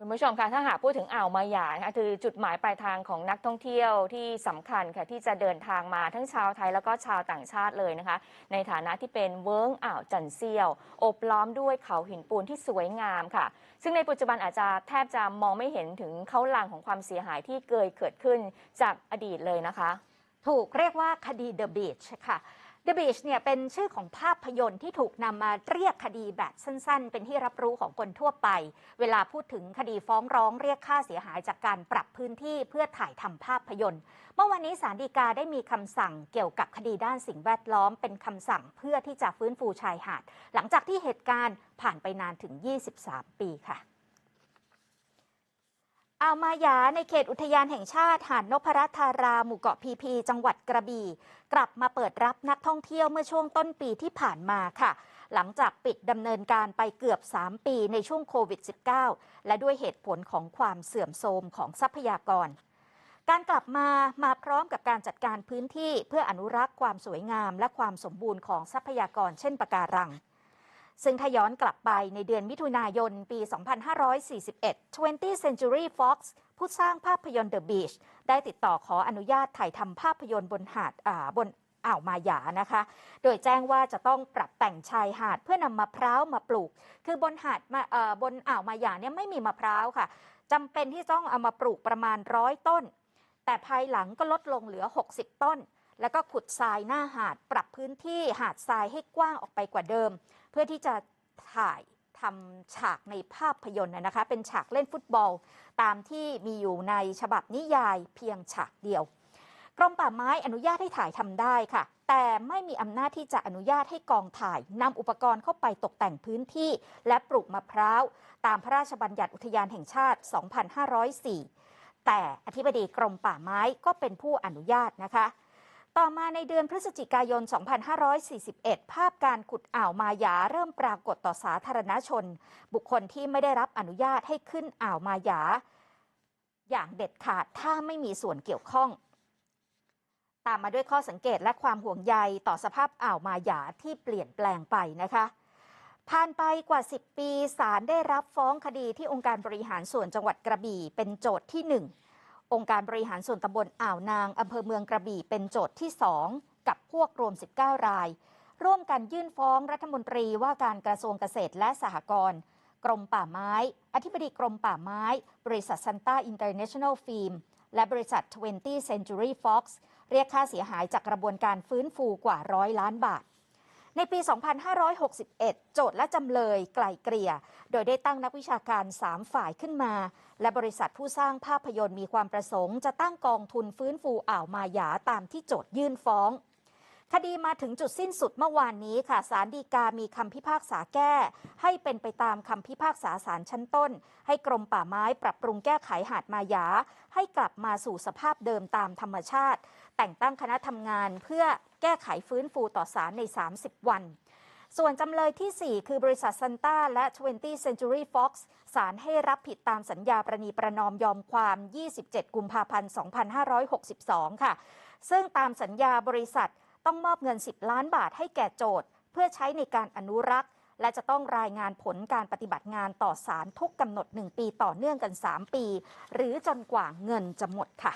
คุณผู้ชมคะถ้าหากพูดถึงอ่าวมาหยานะคะคือจุดหมายปลายทางของนักท่องเที่ยวที่สำคัญค่ะที่จะเดินทางมาทั้งชาวไทยแล้วก็ชาวต่างชาติเลยนะคะ ในฐานะที่เป็นเวิ้งอ่าวจันเซียว อบล้อมด้วยเขาหินปูนที่สวยงามค่ะ ซึ่งในปัจจุบันอาจจะแทบจะมองไม่เห็นถึงเขาลางของความเสียหายที่เกิดเกิดขึ้นจากอดีตเลยนะคะ ถูกเรียกว่าคดี The Beach ค่ะ The Beach เนี่ยเป็นชื่อของภาพยนตร์ที่ถูกนำมาเรียกคดีแบบสั้นๆ เป็นที่รับรู้ของคนทั่วไป เวลาพูดถึงคดีฟ้องร้องเรียกค่าเสียหายจากการปรับพื้นที่เพื่อถ่ายทำภาพยนตร์ เมื่อวันนี้ศาลฎีกาได้มีคำสั่งเกี่ยวกับคดีด้านสิ่งแวดล้อม เป็นคำสั่งเพื่อที่จะฟื้นฟูชายหาด หลังจากที่เหตุการณ์ผ่านไปนานถึง 23 ปีค่ะ อ่าวมายาในเขตอุทยานแห่งชาติหาดนพรัตธาราหมู่เกาะพีพี จังหวัดกระบี่ กลับมาเปิดรับนักท่องเที่ยวเมื่อช่วงต้นปีที่ผ่านมาค่ะ หลังจากปิดดำเนินการไปเกือบ 3 ปีในช่วงโควิด -19 และด้วยเหตุผลของความเสื่อมโทรมของทรัพยากร การกลับมามาพร้อมกับการจัดการพื้นที่เพื่ออนุรักษ์ความสวยงาม และความสมบูรณ์ของทรัพยากรเช่นปะการัง ซึ่งถ้าย้อนกลับไปในเดือนมิถุนายนปี 2541 20th Century Fox ผู้สร้างภาพยนตร์ The Beach ได้ติดต่อขออนุญาตถ่ายทำภาพยนตร์บนหาดาบนอ่าวมาหยานะคะ โดยแจ้งว่าจะต้องปรับแต่งชายหาดเพื่อนำมะพร้าวมาปลูก คือบนหาดมาบนอ่าวมาหยาเนี่ยไม่มีมะพร้าวค่ะจำเป็นที่ต้องเอามาปลูกประมาณร้อยต้น แต่ภายหลังก็ลดลงเหลือ 60 ต้น แล้วก็ขุดทรายหน้าหาดปรับพื้นที่หาดทรายให้กว้างออกไปกว่าเดิม เพื่อที่จะถ่ายทำฉากในภาพยนตร์นะนะคะ เป็นฉากเล่นฟุตบอล ตามที่มีอยู่ในฉบับนิยายเพียงฉากเดียว กรมป่าไม้อนุญาตให้ถ่ายทำได้ค่ะ แต่ไม่มีอำนาจที่จะอนุญาตให้กองถ่ายนำอุปกรณ์เข้าไปตกแต่งพื้นที่ และปลูกมะพร้าว ตามพระราชบัญญัติอุทยานแห่งชาติ 2504 แต่อธิบดีกรมป่าไม้ก็เป็นผู้อนุญาตนะคะ ต่อมาในเดือนพฤศจิกายน 2541 ภาพการขุดอ่าวมายาเริ่มปรากฏต่อสาธารณชน บุคคลที่ไม่ได้รับอนุญาตให้ขึ้นอ่าวมายา อย่างเด็ดขาดถ้าไม่มีส่วนเกี่ยวข้อง ตามมาด้วยข้อสังเกตและความห่วงใยต่อสภาพอ่าวมายาที่เปลี่ยนแปลงไปนะคะผ่านไปกว่า 10 ปีศาลได้รับฟ้องคดีที่องค์การบริหารส่วนจังหวัดกระบี่ เป็นโจทย์ที่ 1 องค์การบริหารส่วนตำบลอ่าวนางอำเภอเมืองกระบี่เป็นโจทย์ที่ 2 กับพวกรวม 19 ราย ร่วมกันยื่นฟ้องรัฐมนตรีว่าการกระทรวงเกษตรและสหกรณ์กรมป่าไม้ อธิบดีกรมป่าไม้ บริษัทซันต้าอินเตอร์เนชั่นแนลฟิล์มและบริษัท 20 Century Fox เรียกค่าเสียหายจากกระบวนการฟื้นฟูกว่าร้อยล้านบาท ในปี 2561 โจทย์และจำเลยไกล่เกลี่ย โดยได้ตั้งนักวิชาการ 3 ฝ่ายขึ้นมา และบริษัทผู้สร้างภาพยนตร์มีความประสงค์ จะตั้งกองทุนฟื้นฟูอ่าวมาหยาตามที่โจทย์ยื่นฟ้อง คดีมาถึงจุดสิ้นสุดเมื่อวานนี้ค่ะศาลฎีกามีคำพิพากษาแก้ ให้เป็นไปตามคำพิพากษาศาลชั้นต้น ให้กรมป่าไม้ปรับปรุงแก้ไขหาดมาหยา ให้กลับมาสู่สภาพเดิมตามธรรมชาติ แต่งตั้งคณะทำงานเพื่อ ก้ไขฟื้นฟูต่อศาลใน 30 วัน ส่วนจำเลยที่ 4 คือบริษัทซันต้าและ 20 Century Fox ศาลให้รับผิดตามสัญญาประนีประนอมยอมความ 27 กุมภาพันธ์ 2562 ค่ะ ซึ่งตามสัญญาบริษัทต้องมอบเงิน 10 ล้านบาทให้แก่โจทย์ เพื่อใช้ในการอนุรักษ์ และจะต้องรายงานผลการปฏิบัติงานต่อศาลทุกกำหนด 1 ปีต่อเนื่องกัน 3 ปี หรือจนกว่าเงินจะหมดค่ะ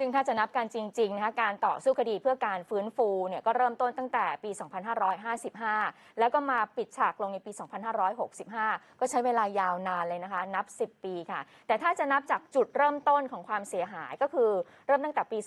ซึ่งถ้าจะนับกันจริงๆนะคะการต่อสู้คดีเพื่อการฟื้นฟูเนี่ยก็เริ่มต้นตั้งแต่ปี 2555 แล้วก็มาปิดฉากลงในปี 2565 ก็ใช้เวลายาวนานเลยนะคะ นับ 10 ปีค่ะ แต่ถ้าจะนับจากจุดเริ่มต้นของความเสียหายก็คือเริ่มตั้งแต่ปี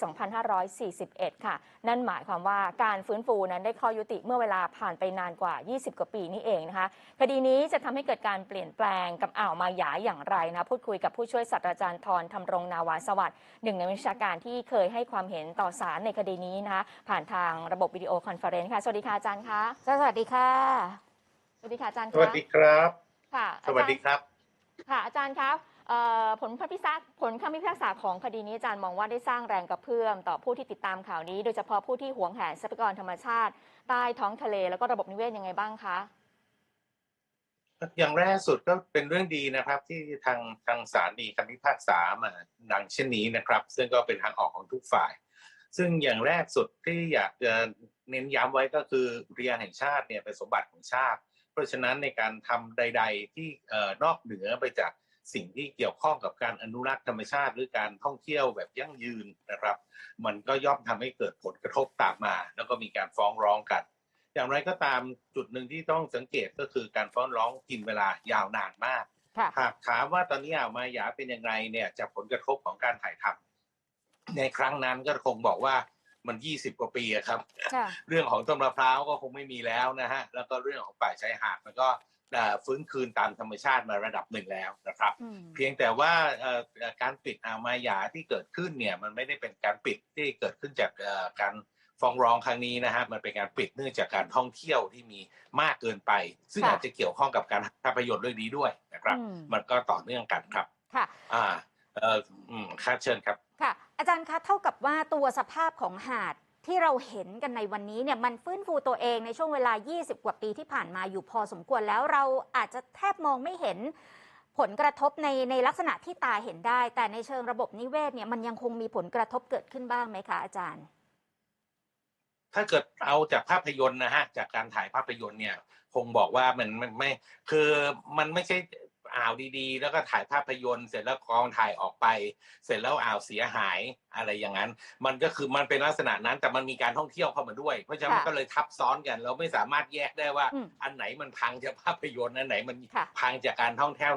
2541 ค่ะ นั่นหมายความว่าการฟื้นฟูนั้นได้ข้อยุติเมื่อเวลาผ่านไปนานกว่า 20 กว่าปีนี่เองนะคะ คดีนี้จะทำให้เกิดการเปลี่ยนแปลงกับอ่าวมาหยาอย่างไรนะพูดคุยกับผู้ช่วยศาสตราจารย์ทรธรรมรงนาวาสวัสดิ์หนึ่งในวิชาการที่เคยให้ความเห็นต่อสารในคดีนี้นะคะผ่านทางระบบวิดีโอคอนเฟอเรนซ์ค่ะ สวัสดีค่ะอาจารย์คะสวัสดีค่ะ สวัสดีค่ะอาจารย์สคะวัสดีครับค่ะสวัสดีครับ ค่ะอาจารย์ครับเอ่อผลพิพากษาผลคำพิพากษาของคดีนี้อาจารย์มองว่าได้สร้างแรงกระเพื่อมต่อผู้ที่ติดตามข่าวนี้ โดยเฉพาะผู้ที่หวงแหนทรัพยากรธรรมชาติ ใต้ท้องทะเลแล้วก็ระบบนิเวศยังไงบ้างคะ อย่างแรกสุดก็เป็นเรื่องดีนะครับ ที่ทางทางศาลมีคำพิพากษามาดังเช่นนี้นะครับ ซึ่งก็เป็นทางออกของทุกฝ่าย ซึ่งอย่างแรกสุดที่อยากจะเน้นย้ำไว้ก็คืออุทยนแห่งชาติเนี่ยเป็นสมบัติของชาติ เพราะฉะนั้นในการทำใด ๆ ที่เอ่อนอกเหนือไปจากสิ่งที่เกี่ยวข้องกับการอนุรักษ์ธรรมชาติหรือการท่องเที่ยวแบบยั่งยืนนะครับ มันก็ย่อมทำให้เกิดผลกระทบตามมา แล้วก็มีการฟ้องร้องกัน อย่างไรก็ตามจุดหนึ่งที่ต้องสังเกตก็คือการฟ้องร้องกินเวลายาวนานมากค่ะหากถามว่าตอนนี้อ่าวมายาเป็นยังไงเนี่ยจากผลกระทบของการถ่ายทำในครั้งนั้นก็คงบอกว่ามัน20กว่าปีอะครับค่ะเรื่องของต้นมะพร้าวก็คงไม่มีแล้วนะฮะ แล้วก็เรื่องของป่าชายหาดมันก็เอ่อฟื้นคืนตามธรรมชาติมาระดับหนึ่งแล้วนะครับอืมเพียงแต่ว่าเอ่อเอ่อการปิดอ่าวมายาที่เกิดขึ้นเนี่ยมันไม่ได้เป็นการปิดที่เกิดขึ้นจากเอ่อการ ฟ้องร้องครั้งนี้นะฮะมันเป็นการปิดเนื่องจากการท่องเที่ยวที่มีมากเกินไป ซึ่งค่ะอาจจะเกี่ยวข้องกับการภาพยนตร์เรื่องนี้ด้วยนะครับ อืม มันก็ต่อเนื่องกันครับ ค่ะ อ่าเอ่ออืมครับเชิญครับ ค่ะ อาจารย์คะเท่ากับว่าตัวสภาพของหาดที่เราเห็นกันในวันนี้เนี่ยมันฟื้นฟูตัวเองในช่วงเวลา 20 กว่าปีที่ผ่านมาอยู่พอสมควรแล้วเราอาจจะแทบมองไม่เห็น ผลกระทบในในลักษณะที่ตาเห็นได้ แต่ในเชิงระบบนิเวศเนี่ยมันยังคงมีผลกระทบเกิดขึ้นบ้างไหมคะอาจารย์ ถ้าเกิดเอาจากภาพยนตร์นะฮะจากการถ่ายภาพยนตร์เนี่ยคงบอกว่ามันมันไม่คือมันไม่ใช่ อ่าวดีๆ แล้วก็ถ่ายภาพยนตร์เสร็จแล้วกองถ่ายออกไป เสร็จแล้วอ่าวเสียหายอะไรอย่างนั้น มันก็คือมันเป็นลักษณะนั้นแต่มันมีการท่องเที่ยวเข้ามาด้วย เพราะฉะนั้นมันค่ะก็เลยทับซ้อนกัน เราไม่สามารถแยกได้ว่าอืมอันไหนมันพังจากภาพยนตร์อันไหนมันค่ะพังจากการท่องเที่ยว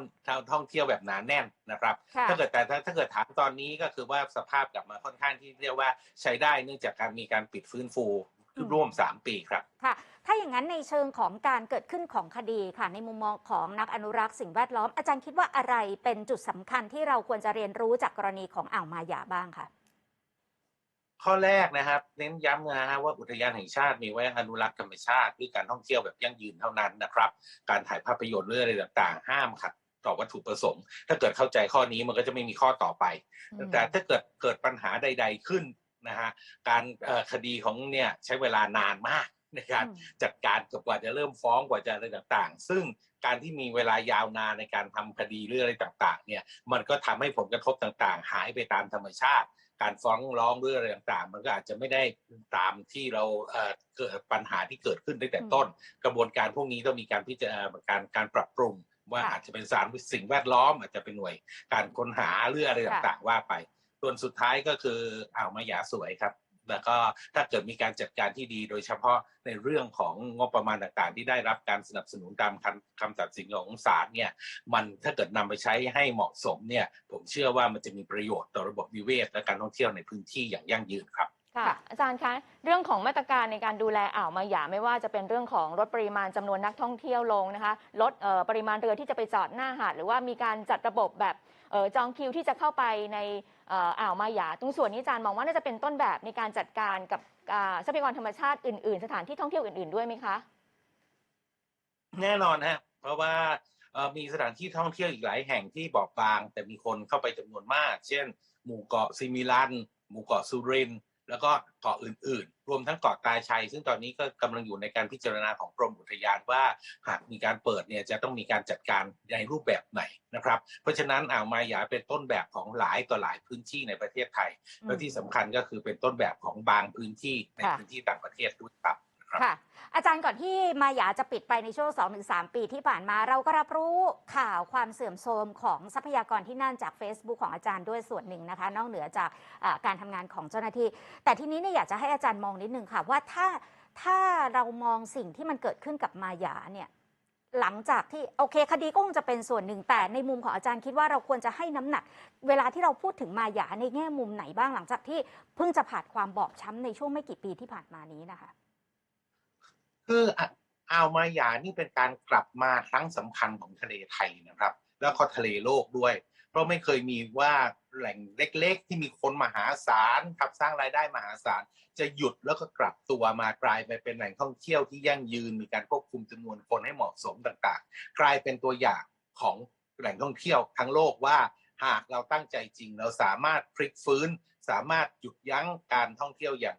ท่องเที่ยวแบบหนาแน่นนะครับค่ะถ้าเกิดแต่ถ้าถ้าเกิดถามตอนนี้ก็คือว่าสภาพกลับมาค่อนข้างที่เรียกว่าใช้ได้เนื่องจากการมีการปิดฟื้นฟูอืม ร่วม 3 ปีครับ ค่ะ ถ้าอย่างนั้นในเชิงของการเกิดขึ้นของคดีค่ะ ในมุมมองของนักอนุรักษ์สิ่งแวดล้อม อาจารย์คิดว่าอะไรเป็นจุดสำคัญที่เราควรจะเรียนรู้จากกรณีของอ่าวมายาบ้างคะข้อแรกนะครับ เน้นย้ำนะฮะว่าอุทยานแห่งชาติมีไว้อนุรักษ์ธรรมชาติด้วยการท่องเที่ยวแบบยั่งยืนเท่านั้นนะครับ การถ่ายภาพยนตร์เรื่องอะไรต่างๆ ห้ามขัดต่อวัตถุประสงค์ ถ้าเกิดเข้าใจข้อนี้มันก็จะไม่มีข้อต่อไป แต่ถ้าเกิดเกิดปัญหาใด ๆ ขึ้น นะฮะการเอ่อคดีของเนี่ยใช้เวลานานมากในการอืมจัดการกับกว่าจะเริ่มฟ้องกว่าจะอะไรต่างๆ ซึ่งการที่มีเวลายาวนานในการทำคดีเรื่องอะไรต่างๆ เนี่ย มันก็ทำให้ผลกระทบต่างๆ หายไปตามธรรมชาติ การฟ้องร้องเรื่องอะไรต่างๆ มันก็อาจจะไม่ได้ตามที่เราเอ่อเกิดปัญหาที่เกิดขึ้นตั้งแต่ต้น กระบวนการพวกนี้ต้องมีการพิจารณาการการปรับปรุงว่าค่ะอาจจะเป็นสารสิ่งแวดล้อม อาจจะเป็นหน่วย การค้นหาเรื่องอะไรต่างๆ ว่าไป ส่วนสุดท้ายก็คืออ่าวมายาสวยครับ แล้วก็ถ้าเกิดมีการจัดการที่ดี โดยเฉพาะในเรื่องของงบประมาณต่างๆ ที่ได้รับการสนับสนุนตามคำคำตัดสินของศาลเนี่ย มันถ้าเกิดนำไปใช้ให้เหมาะสมเนี่ย ผมเชื่อว่ามันจะมีประโยชน์ต่อระบบนิเวศ และการท่องเที่ยวในพื้นที่อย่างยั่งยืนครับค่ะอาจารย์คะเรื่องของมาตรการในการดูแลอ่าวมายาไม่ว่าจะเป็นเรื่องของลดปริมาณจำนวนนักท่องเที่ยวลงนะคะลดเอ่อปริมาณเรือที่จะไปจอดหน้าหาดหรือว่ามีการจัดระบบแบบ จองคิวที่จะเข้าไปในอ่ออ่าวมายา ตรงส่วนนี้อาจารย์มองว่าน่าจะเป็นต้นแบบในการจัดการกับทรัพยากรธรรมชาติอื่น ๆ สถานที่ท่องเที่ยวอื่น ๆ ด้วยไหมคะ แน่นอนฮะเพราะว่ามีสถานที่ท่องเที่ยวอีกหลายแห่งที่บอบบาง แต่มีคนเข้าไปจำนวนมาก เช่น หมู่เกาะซิมิลัน หมู่เกาะสุรินทร์ แล้วก็เกาะอื่นๆ รวมทั้งเกาะตาชัย ซึ่งตอนนี้ก็กำลังอยู่ในการพิจารณาของกรมอุทยานว่าหากมีการเปิดเนี่ยจะต้องมีการจัดการในรูปแบบไหนนะครับ เพราะฉะนั้นอ่าวมายาเป็นต้นแบบของหลายต่อหลายพื้นที่ในประเทศไทยและที่สำคัญก็คือเป็นต้นแบบของบางพื้นที่ในค่ะพื้นที่ต่างประเทศด้วยครับ ค่ะ อาจารย์ก่อนที่มาหยาจะปิดไปในช่วง2-3 ปีที่ผ่านมา เราก็รับรู้ข่าวความเสื่อมโทรมของทรัพยากรที่นั่นจาก Facebook ของอาจารย์ด้วยส่วนหนึ่งนะคะ นอกเหนือจากการทำงานของเจ้าหน้าที่ แต่ทีนี้เนี่ยอยากจะให้อาจารย์มองนิดนึงค่ะ ว่าถ้าถ้าเรามองสิ่งที่มันเกิดขึ้นกับมาหยาเนี่ยหลังจากที่โอเคคดีก็คงจะเป็นส่วนหนึ่งแต่ในมุมของอาจารย์คิดว่าเราควรจะให้น้ำหนัก เวลาที่เราพูดถึงมาหยาในแง่มุมไหนบ้างหลังจากที่เพิ่งจะผ่านความบอบช้ำในช่วงไม่กี่ปีที่ผ่านมานี้นะคะ คืออะอ่าวมายานี่เป็นการกลับมาครั้งสำคัญของทะเลไทยนะครับ แล้วก็ทะเลโลกด้วย เพราะไม่เคยมีว่าแหล่งเล็ก ๆ ที่มีคนมหาศาลทับสร้างรายได้มหาศาลจะหยุดแล้วก็กลับตัวมากลายไปเป็นแหล่งท่องเที่ยวที่ยั่งยืนมีการควบคุมจำนวนคนให้เหมาะสมต่างๆ กลายเป็นตัวอย่างของแหล่งท่องเที่ยวทั้งโลกว่าหากเราตั้งใจจริงเราสามารถพลิกฟื้น สามารถหยุดยั้งการท่องเที่ยวอย่าง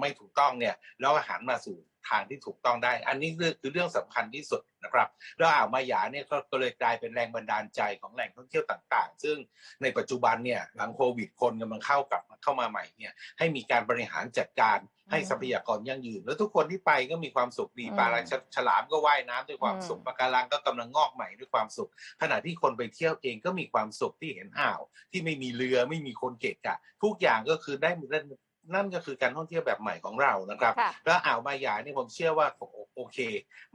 ไม่ถูกต้องเนี่ยแล้วหันมาสู่ ทางที่ถูกต้องได้ อันนี้คือเรื่องสำคัญที่สุดนะครับแล้วอ่าวมาหยาเนี่ยก็ก็เลยกลายเป็นแรงบันดาลใจของแหล่งท่องเที่ยวต่างๆ ซึ่งในปัจจุบันเนี่ยหลังโควิดคนกำลังเข้ากลับมาเข้ามาใหม่เนี่ยให้มีการบริหารจัดการให้อืมทรัพยากรยั่งยืน แล้วทุกคนที่ไปก็มีความสุขดีอืมปลาฉฉลามก็ว่ายน้ำด้วยความอืมสุขปะการังก็กำลังงอกใหม่ด้วยความสุข ขณะที่คนไปเที่ยวเองก็มีความสุขที่เห็นอ่าว ที่ไม่มีเรือไม่มีคนเกะกะ ทุกอย่างก็คือได้ นั่นนั่นก็คือการท่องเที่ยวแบบใหม่ของเรานะครับ ค่ะ แล้วอ่าวมาหยานี่ผมเชื่อว่าโอโอเค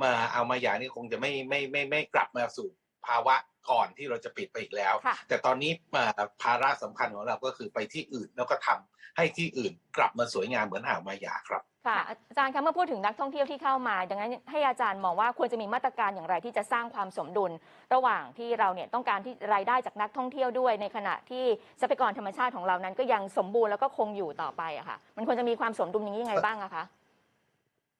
มาอ่าวมาหยานี่คงจะไม่ไม่ไม่ไม่กลับมาสู่ภาวะก่อนที่เราจะปิดไปอีกแล้ว ค่ะ แต่ตอนนี้อ่าภาระสำคัญของเราก็คือไปที่อื่นแล้วก็ทำให้ที่อื่นกลับมาสวยงามเหมือนอ่าวมาหยาครับ ค่ะอาจารย์คะเมื่อพูดถึงนักท่องเที่ยวที่เข้ามา ดังนั้นให้อาจารย์มองว่าควรจะมีมาตรการอย่างไรที่จะสร้างความสมดุล ระหว่างที่เราเนี่ยต้องการที่รายได้จากนักท่องเที่ยวด้วย ในขณะที่ทรัพยากรธรรมชาติของเรานั้น ก็ยังสมบูรณ์แล้วก็คงอยู่ต่อไปอะค่ะ มันควรจะมีความสมดุลอย่างนี้ยังไงบ้างอะคะ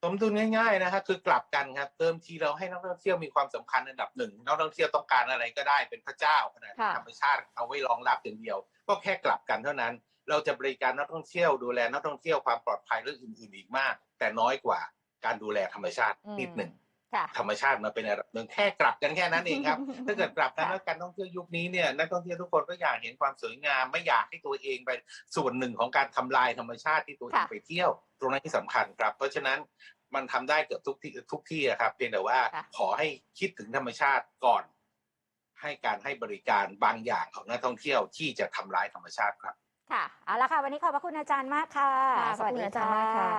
สมดุลง่ายๆนะครับคือกลับกันครับเติมทีเราให้นักท่องเที่ยวมีความสำคัญอันดับหนึ่งนักท่องเที่ยวต้องการอะไรก็ได้เป็นพระเจ้าขนาดค่ะธรรมชาติเอาไว้รองรับอย่างเดียว ก็แค่กลับกันเท่านั้น เราจะบริการนักท่องเที่ยวดูแลนักท่องเที่ยวความปลอดภัยเรื่องอื่นๆอีกมาก แต่น้อยกว่าการดูแลธรรมชาติอืมนิดหนึ่งค่ะธรรมชาติมาเป็นอันดับหนึ่งแค่กลับกันแค่นั้นเองครับ ถ้าเกิดกลับกันค่ะแล้วการท่องเที่ยวยุคนี้เนี่ยนักท่องเที่ยวทุกคนก็อยากเห็นความสวยงามไม่อยากให้ตัวเองเป็นส่วนหนึ่งของการทำลายธรรมชาติที่ตัวเองค่ะไปเที่ยว ตรงนั้นที่สำคัญครับ เพราะฉะนั้นมันทำได้เกือบทุกที่ทุกที่อะครับเพียงแต่ว่าค่ะขอให้คิดถึงธรรมชาติก่อน ให้การให้บริการบางอย่างของนักท่องเที่ยวที่จะทำร้ายธรรมชาติครับ ค่ะเอาละค่ะ วันนี้ขอบพระคุณอาจารย์มากค่ะค่ะขอบคุณอาจารย์มากค่ะ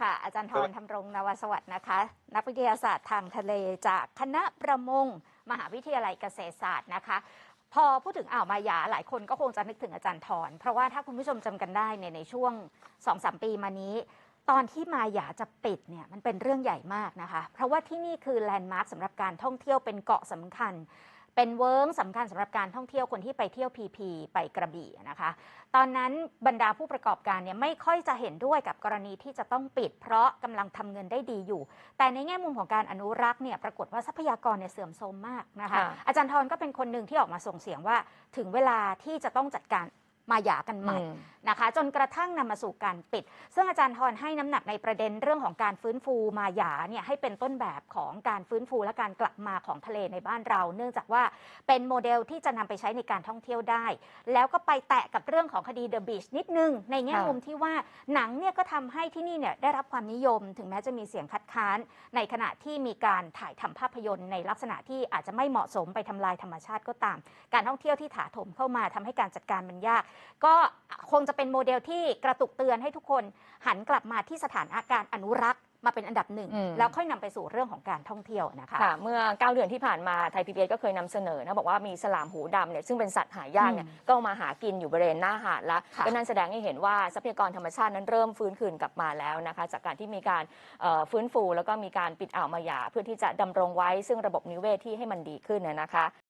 ค่ะ อาจารย์ทรธรรมรงนวสวัสดิ์นะคะ นักวิทยาศาสตร์ทางทะเลจากคณะประมง มหาวิทยาลัยเกษตรศาสตร์นะคะพอพูดถึงอ่าวมายาหลายคนก็คงจะนึกถึงอาจารย์ทรเพราะว่าถ้าคุณผู้ชมจำกันได้เนี่ยในช่วง2-3ปีมานี้ ตอนที่มายาจะปิดเนี่ยมันเป็นเรื่องใหญ่มากนะคะ เพราะว่าที่นี่คือแลนด์มาร์คสำหรับการท่องเที่ยวเป็นเกาะสำคัญ เป็นเวิร์งสำคัญสำหรับการท่องเที่ยวคนที่ไปเที่ยวพีพีไปกระบี่นะคะ ตอนนั้นบรรดาผู้ประกอบการเนี่ยไม่ค่อยจะเห็นด้วยกับกรณีที่จะต้องปิด เพราะกำลังทำเงินได้ดีอยู่ แต่ในแง่มุมของการอนุรักษ์เนี่ยปรากฏว่าทรัพยากรเนี่ยเสื่อมโทรมมากนะคะค่ะอาจารย์ทรก็เป็นคนหนึ่งที่ออกมาส่งเสียงว่า ถึงเวลาที่จะต้องจัดการ มาหย่ากันใหม่อืมนะคะ จนกระทั่งนำมาสู่การปิด ซึ่งอาจารย์ทรให้น้ำหนักในประเด็นเรื่องของการฟื้นฟูมาหยาเนี่ยให้เป็นต้นแบบของการฟื้นฟูและการกลับมาของทะเลในบ้านเรา เนื่องจากว่าเป็นโมเดลที่จะนำไปใช้ในการท่องเที่ยวได้ แล้วก็ไปแตะกับเรื่องของคดี The Beach นิดนึง ในแง่ค่ะมุมที่ว่าหนังเนี่ยก็ทำให้ที่นี่เนี่ยได้รับความนิยม ถึงแม้จะมีเสียงคัดค้าน ในขณะที่มีการถ่ายทำภาพยนตร์ในลักษณะที่อาจจะไม่เหมาะสมไปทำลายธรรมชาติก็ตาม การท่องเที่ยวที่ถาโถมเข้ามาทำให้การจัดการมันยากก็คงจะเป็นโมเดลที่กระตุกเตือนให้ทุกคนหันกลับมาที่สถานการณ์อนุรักษ์มาเป็นอันดับหนึ่งอืมแล้วค่อยนำไปสู่เรื่องของการท่องเที่ยวนะคะค่ะเมื่อ 9 เดือนที่ผ่านมาไทยพีบีก็เคยนำเสนอนะบอกว่ามีสลามหูดำเนี่ยซึ่งเป็นสัตว์หายากเนี่ยอืมก็มาหากินอยู่บริเวณหน้าหาดแล้วค่ะก็นั่นแสดงให้เห็นว่าทรัพยากรธรรมชาตินั้นเริ่มฟื้นคืนกลับมาแล้วนะคะ จากการที่มีการเอ่อฟื้นฟูแล้วก็มีการปิดอ่าวมาหยา เพื่อที่จะดำรงไว้ซึ่งระบบนิเวศที่ให้มันดีขึ้นนะนะคะ